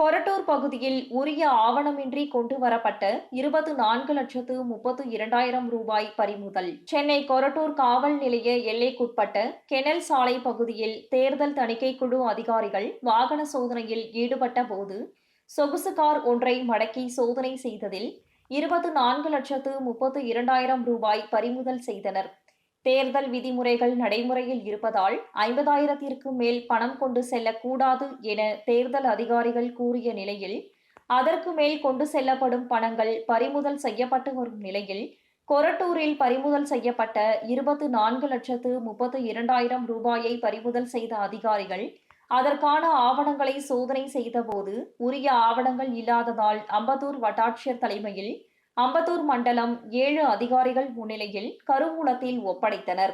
கொரட்டூர் பகுதியில் உரிய ஆவணமின்றி கொண்டு வரப்பட்ட இருபத்து நான்கு லட்சத்து முப்பத்து இரண்டாயிரம் ரூபாய் பறிமுதல். சென்னை கொரட்டூர் காவல் நிலைய எல்லைக்குட்பட்ட கெனல் சாலை பகுதியில் தேர்தல் தணிக்கை குழு அதிகாரிகள் வாகன சோதனையில் ஈடுபட்ட போது சொகுசு கார் ஒன்றை மடக்கி சோதனை செய்ததில் இருபத்து நான்கு லட்சத்து முப்பத்து இரண்டாயிரம் ரூபாய் பறிமுதல் செய்தனர். தேர்தல் விதிமுறைகள் நடைமுறையில் இருப்பதால் ஐம்பதாயிரத்திற்கு மேல் பணம் கொண்டு செல்லக்கூடாது என தேர்தல் அதிகாரிகள் கூறிய நிலையில் அதற்கு மேல் கொண்டு செல்லப்படும் பணங்கள் பறிமுதல் செய்யப்பட்டு வரும் நிலையில் கொரட்டூரில் பறிமுதல் செய்யப்பட்ட இருபத்து நான்கு லட்சத்து முப்பத்து இரண்டாயிரம் ரூபாயை பறிமுதல் செய்த அதிகாரிகள் அதற்கான ஆவணங்களை சோதனை செய்தபோது உரிய ஆவணங்கள் இல்லாததால் அம்பத்தூர் வட்டாட்சியர் தலைமையில் அம்பத்தூர் மண்டலம் ஏழு அதிகாரிகள் முன்னிலையில் கருவூலத்தில் ஒப்படைத்தனர்.